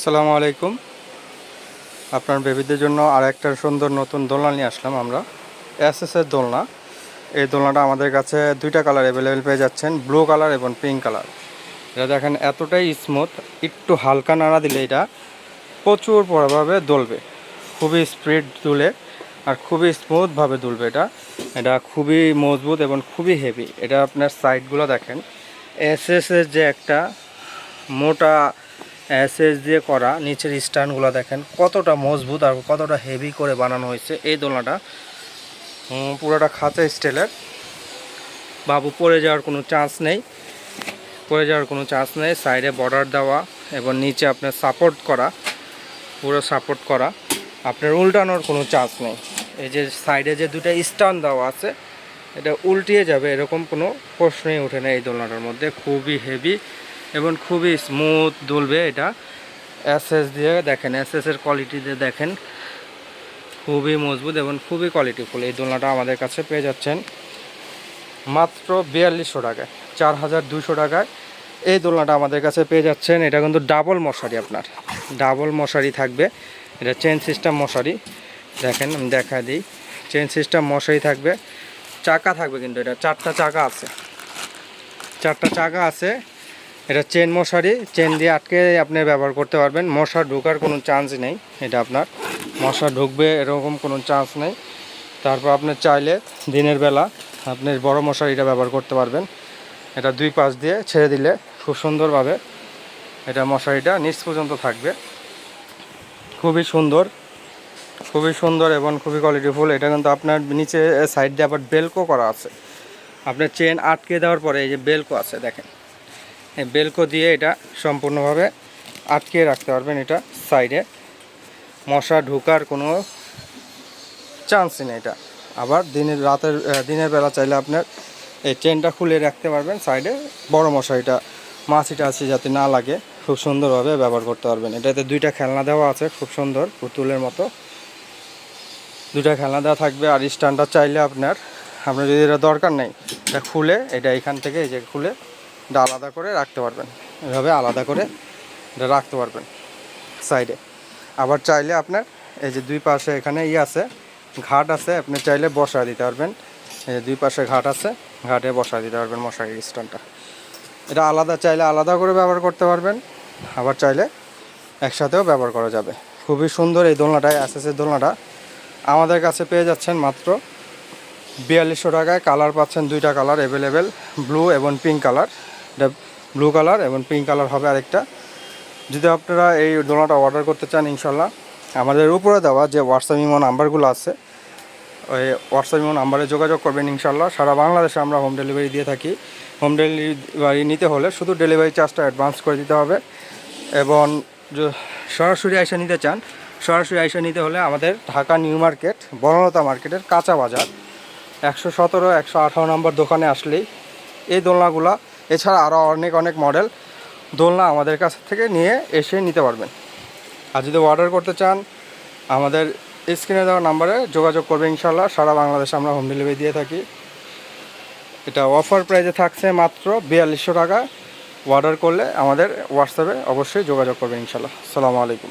আসসালামু আলাইকুম। আপনার বেবিদের জন্য আর একটা সুন্দর নতুন দোলনা নিয়ে আসলাম আমরা। এসএসের দোলনা। এই দোলনাটা আমাদের কাছে দুইটা কালার অ্যাভেলেবেল পেয়ে যাচ্ছেন, ব্লু কালার এবং পিঙ্ক কালার। এটা দেখেন এতটাই স্মুথ একটু হালকা নাড়া দিলে এটা প্রচুর বড়ভাবে দুলবে। খুবই স্পিড দুলে আর খুবই স্মুথভাবে দুলবে এটা। এটা খুবই মজবুত এবং খুবই হেভি এটা আপনার সাইডগুলো দেখেন। এসএসের যে একটা মোটা এসএস দিয়ে করা, নিচের স্ট্যান্ডগুলো দেখেন, কতটা মজবুত আর কতটা হেভি করে বানানো হয়েছে এই দোলনাটা। পুরোটা খাঁচা স্টাইলের বাবু, পড়ে যাওয়ার কোনো চান্স নেই। পড়ে যাওয়ার কোনো চান্স নেই। সাইডে বর্ডার দেওয়া এবং নিচে আপনার সাপোর্ট করা, পুরো সাপোর্ট করা। আপনার উল্টানোর কোনো চান্স নেই। এই যে সাইডে যে দুটো স্ট্যান্ড দেওয়া আছে, এটা উল্টিয়ে যাবে, এরকম কোনো প্রশ্নই ওঠে না এই দোলনাটার মধ্যে। খুবই হেভি। এবং খুবই স্মুথ দুলবে এটা। এসএস দিয়ে দেখেন এসএস এর কোয়ালিটি দিয়ে দেখেন। খুবই মজবুত এবং খুবই কোয়ালিটিফুল এই দোলনাটা আমাদের কাছে পেয়ে যাচ্ছেন। মাত্র বিয়াল্লিশশো টাকায়, চার হাজার দুশো টাকায় এই দোলনাটা আমাদের কাছে পেয়ে যাচ্ছেন। এটা কিন্তু ডাবল মশারি আপনার। ডাবল মশারি থাকবে। এটা চেন সিস্টেম মশারি। দেখেন, আমি দেখা দিই। চেন সিস্টেম মশারি থাকবে। চাকা থাকবে কিন্তু এটা, চারটা চাকা আছে। চারটা চাকা আছে। এটা চেন মশারি চেন দিয়ে আটকে আপনি ব্যবহার করতে পারবেন। মশা ঢোকার কোনো চান্স নেই, এটা আপনার। মশা ঢুকবে এরকম কোনো চান্স নেই। তারপর আপনি চাইলে দিনের বেলা আপনি বড় মশারিটা ব্যবহার করতে পারবেন। এটা দুই পাশ দিয়ে ছেড়ে দিলে খুব সুন্দরভাবে এটা মশারিটা নিচ পর্যন্ত থাকবে। খুবই সুন্দর খুবই সুন্দর এবং খুবই কোয়ালিটিফুল এটা কিন্তু আপনার নিচে সাইড দিয়ে আবার বেলকো করা আছে। আপনার চেন আটকে দেওয়ার পরে এই যে বেলকো আছে, দেখেন। বেলকো দিয়ে এটা সম্পূর্ণভাবে আটকে রাখতে পারবেন এটা সাইডে। মশা ঢোকার কোনো চান্সই নেই এটা। আবার দিনের রাতের দিনের বেলা চাইলে আপনার এই চেনটা খুলে রাখতে পারবেন সাইডে। বড় মশারিটা মাছি টাছি যাতে না লাগে, খুব সুন্দরভাবে ব্যবহার করতে পারবেন। এটাতে দুইটা খেলনা দেওয়া আছে, খুব সুন্দর পুতুলের মতো। দুইটা খেলনা দেওয়া থাকবে আর স্ট্যান্ডটা চাইলে আপনার আপনার যদি এটা দরকার নেই, এটা খুলে, এটা এখান থেকে এই যে খুলে এটা আলাদা করে রাখতে পারবেন। এভাবে আলাদা করে এটা রাখতে পারবেন সাইডে। আবার চাইলে আপনার এই যে দুই পাশে এখানে ই আছে, ঘাট আছে, আপনি চাইলে বসা দিতে পারবেন। এই যে দুই পাশে ঘাট আছে, ঘাটে বসা দিতে পারবেন মশারির স্ট্যান্ডটা এটা আলাদা চাইলে আলাদা করে ব্যবহার করতে পারবেন, আবার চাইলে একসাথেও ব্যবহার করা যাবে। খুবই সুন্দর এই দোলনাটা এসএসের দোলনাটা। আমাদের কাছে পেয়ে যাচ্ছেন মাত্র বিয়াল্লিশশো টাকায়। কালার পাচ্ছেন দুইটা কালার অ্যাভেলেবেল ব্লু এবং পিঙ্ক কালার। এটা ব্লু কালার এবং পিঙ্ক কালার হবে আরেকটা। যদি আপনারা এই দোলনাটা অর্ডার করতে চান ইনশাল্লাহ আমাদের উপরে দেওয়া যে হোয়াটসঅ্যাপ ইমো নাম্বারগুলো আছে, ওই হোয়াটসঅ্যাপ ইমো নাম্বারে যোগাযোগ করবেন ইনশাল্লাহ সারা বাংলাদেশে আমরা হোম ডেলিভারি দিয়ে থাকি। হোম ডেলিভারি নিতে হলে শুধু ডেলিভারি চার্জটা অ্যাডভান্স করে দিতে হবে। এবং সরাসরি আইসা নিতে চান, সরাসরি আইসা নিতে হলে আমাদের ঢাকা নিউ মার্কেট, বনলতা মার্কেটের কাঁচা বাজার। একশো সতেরো, একশো আঠারো নম্বর দোকানে আসলেই এই দোলনাগুলা এছাড়া আরও অনেক অনেক মডেল দোলনা আমাদের কাছ থেকে নিয়ে এসে নিতে পারবেন। আর যদি অর্ডার করতে চান, আমাদের স্ক্রিনে দেওয়া নাম্বারে যোগাযোগ করবে ইনশাল্লাহ সারা বাংলাদেশে আমরা হোম ডেলিভারি দিয়ে থাকি। এটা অফার প্রাইজে থাকছে মাত্র বিয়াল্লিশশো টাকা। অর্ডার করলে আমাদের হোয়াটসঅ্যাপে অবশ্যই যোগাযোগ করবে ইনশাল্লাহ সালামু আলাইকুম।